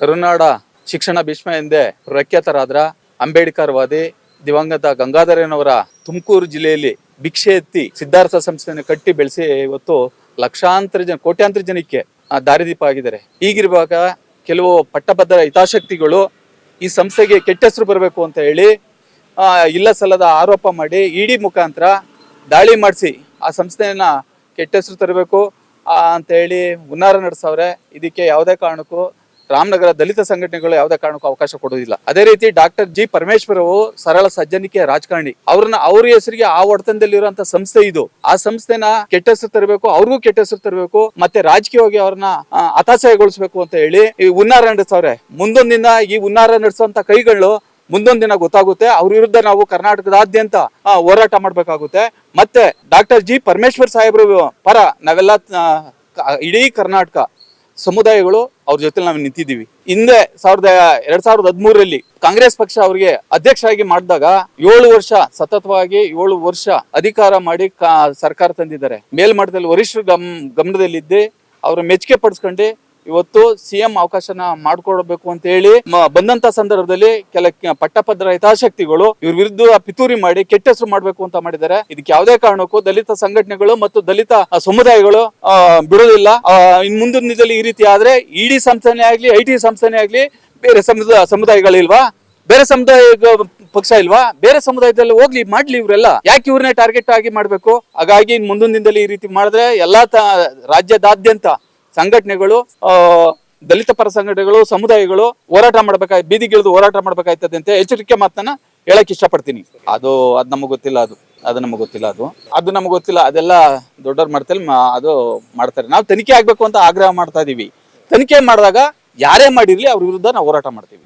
ಕರುನಾಡ ಶಿಕ್ಷಣ ಭೀಷ್ಮ ಎಂದೇ ಪ್ರಖ್ಯಾತರಾದ್ರ ಅಂಬೇಡ್ಕರ್ ವಾದಿ ದಿವಂಗತ ಗಂಗಾಧರನವರ ತುಮಕೂರು ಜಿಲ್ಲೆಯಲ್ಲಿ ಭಿಕ್ಷೆ ಎತ್ತಿ ಸಿದ್ಧಾರ್ಥ ಸಂಸ್ಥೆಯನ್ನು ಕಟ್ಟಿ ಬೆಳೆಸಿ ಇವತ್ತು ಲಕ್ಷಾಂತರ ಜನ, ಕೋಟ್ಯಾಂತರ ಜನಕ್ಕೆ ದಾರಿದೀಪ ಆಗಿದ್ದಾರೆ. ಹೀಗಿರುವಾಗ ಕೆಲವು ಪಟ್ಟಭದ್ರ ಹಿತಾಸಕ್ತಿಗಳು ಈ ಸಂಸ್ಥೆಗೆ ಕೆಟ್ಟ ಹೆಸರು ಬರಬೇಕು ಅಂತ ಹೇಳಿ ಇಲ್ಲ ಸಲ್ಲದ ಆರೋಪ ಮಾಡಿ ಇಡಿ ಮುಖಾಂತರ ದಾಳಿ ಮಾಡಿಸಿ ಆ ಸಂಸ್ಥೆಯನ್ನ ಕೆಟ್ಟ ಹೆಸರು ತರಬೇಕು ಅಂತ ಹೇಳಿ ಹುನ್ನಾರ ನಡೆಸವ್ರೆ. ಇದಕ್ಕೆ ಯಾವುದೇ ಕಾರಣಕ್ಕೂ ರಾಮನಗರ ದಲಿತ ಸಂಘಟನೆಗಳು ಯಾವುದೇ ಕಾರಣಕ್ಕೂ ಅವಕಾಶ ಕೊಡುವುದಿಲ್ಲ. ಅದೇ ರೀತಿ ಡಾಕ್ಟರ್ ಜಿ ಪರಮೇಶ್ವರ್ ಅವರು ಸರಳ ಸಜ್ಜನಿಕೆ ರಾಜಕಾರಣಿ. ಅವ್ರನ್ನ ಅವ್ರ ಹೆಸರಿಗೆ ಆ ಒಡೆತನದಲ್ಲಿರುವಂತ ಸಂಸ್ಥೆ ಇದು. ಆ ಸಂಸ್ಥೆನ ಕೆಟ್ಟ ಹೆಸರು ತರಬೇಕು ಅವ್ರಿಗೂ ಕೆಟ್ಟ ಹೆಸರು ತರಬೇಕು ಮತ್ತೆ ರಾಜಕೀಯವಾಗಿ ಅವ್ರನ್ನ ಆ, ಅಂತ ಹೇಳಿ ಈ ಹುನ್ನಾರ ನಡೆಸವ್ರೆ. ಮುಂದೊಂದ್ ದಿನ ಈ ಹುನ್ನಾರ ನಡೆಸುವಂತ ಕೈಗಳು ಮುಂದೊಂದು ದಿನ ಗೊತ್ತಾಗುತ್ತೆ. ಅವ್ರ ವಿರುದ್ಧ ನಾವು ಕರ್ನಾಟಕದಾದ್ಯಂತ ಹೋರಾಟ ಮಾಡ್ಬೇಕಾಗುತ್ತೆ. ಮತ್ತೆ ಡಾಕ್ಟರ್ ಜಿ ಪರಮೇಶ್ವರ್ ಸಾಹೇಬರು ಪರ ನಾವೆಲ್ಲ ಇಡೀ ಕರ್ನಾಟಕ ಸಮುದಾಯಗಳು ಅವ್ರ ಜೊತೆ ನಾವು ನಿಂತಿದ್ದೀವಿ. ಹಿಂದೆ ಸಾವಿರದ ಎರಡ್ ಸಾವಿರದ ಹದಿಮೂರರಲ್ಲಿ ಕಾಂಗ್ರೆಸ್ ಪಕ್ಷ ಅವರಿಗೆ ಅಧ್ಯಕ್ಷರಾಗಿ ಮಾಡಿದಾಗ ಏಳು ವರ್ಷ, ಸತತವಾಗಿ ಏಳು ವರ್ಷ ಅಧಿಕಾರ ಮಾಡಿ ಸರ್ಕಾರ ತಂದಿದ್ದಾರೆ. ಮೇಲ್ಮಟ್ಟದಲ್ಲಿ ವರಿಷ್ಠ ಗಮ್ ಗಮನದಲ್ಲಿದ್ದೆ ಅವರ ಮೆಚ್ಚುಗೆ ಪಡಿಸ್ಕೊಂಡು ಇವತ್ತು ಸಿಎಂ ಅವಕಾಶನ ಮಾಡ್ಕೊಡ್ಬೇಕು ಅಂತ ಹೇಳಿ ಬಂದಂತ ಸಂದರ್ಭದಲ್ಲಿ ಕೆಲ ಪಟ್ಟಪದ್ರ ಹಿತಾಸಕ್ತಿಗಳು ಇವ್ರ ವಿರುದ್ಧ ಪಿತೂರಿ ಮಾಡಿ ಕೆಟ್ಟ ಹೆಸರು ಮಾಡ್ಬೇಕು ಅಂತ ಮಾಡಿದ್ದಾರೆ. ಇದಕ್ಕೆ ಯಾವುದೇ ಕಾರಣಕ್ಕೂ ದಲಿತ ಸಂಘಟನೆಗಳು ಮತ್ತು ದಲಿತ ಸಮುದಾಯಗಳು ಬಿಡುವುದಿಲ್ಲ. ಇನ್ ಮುಂದಿನ ಈ ರೀತಿ ಆದ್ರೆ ಇಡಿ ಸಂಸ್ಥೆನೇ ಆಗ್ಲಿ ಐ ಟಿ ಸಂಸ್ಥೆನೇ ಆಗ್ಲಿ ಬೇರೆ ಸಮುದಾಯ ಸಮುದಾಯಗಳಿಲ್ವಾ? ಬೇರೆ ಸಮುದಾಯ ಪಕ್ಷ ಇಲ್ವಾ? ಬೇರೆ ಸಮುದಾಯದಲ್ಲಿ ಹೋಗ್ಲಿ, ಮಾಡ್ಲಿ ಇವರೆಲ್ಲ. ಯಾಕೆ ಇವ್ರನ್ನೇ ಟಾರ್ಗೆಟ್ ಆಗಿ ಮಾಡ್ಬೇಕು? ಹಾಗಾಗಿ ಮುಂದಿನ ದಿನದಲ್ಲಿ ಈ ರೀತಿ ಮಾಡಿದ್ರೆ ಎಲ್ಲಾ ರಾಜ್ಯದಾದ್ಯಂತ ಸಂಘಟನೆಗಳು ಆ ದಲಿತ ಪರ ಸಂಘಟನೆಗಳು ಸಮುದಾಯಗಳು ಹೋರಾಟ ಮಾಡ್ಬೇಕಾಗಿ ಬೀದಿಗಿಳಿದು ಹೋರಾಟ ಮಾಡ್ಬೇಕಾಯ್ತದೆ ಅಂತ ಎಚ್ಚರಿಕೆ ಮಾತನ್ನ ಹೇಳಕ್ ಇಷ್ಟಪಡ್ತೀನಿ. ಅದು ಅದು ನಮಗ್ ಗೊತ್ತಿಲ್ಲ ಅದು. ಅದು ನಮಗ್ ಗೊತ್ತಿಲ್ಲ ಅದು. ಅದು ನಮಗೆ ಗೊತ್ತಿಲ್ಲ. ಅದೆಲ್ಲ ದೊಡ್ಡವ್ರ ಮಾಡ್ತಾರೆ ಅದು ಮಾಡ್ತಾರೆ. ನಾವು ತನಿಖೆ ಆಗ್ಬೇಕು ಅಂತ ಆಗ್ರಹ ಮಾಡ್ತಾ ಇದೀವಿ. ತನಿಖೆ ಮಾಡಿದಾಗ ಯಾರೇ ಮಾಡಿರ್ಲಿ ಅವ್ರ ವಿರುದ್ಧ ನಾವು ಹೋರಾಟ ಮಾಡ್ತೀವಿ.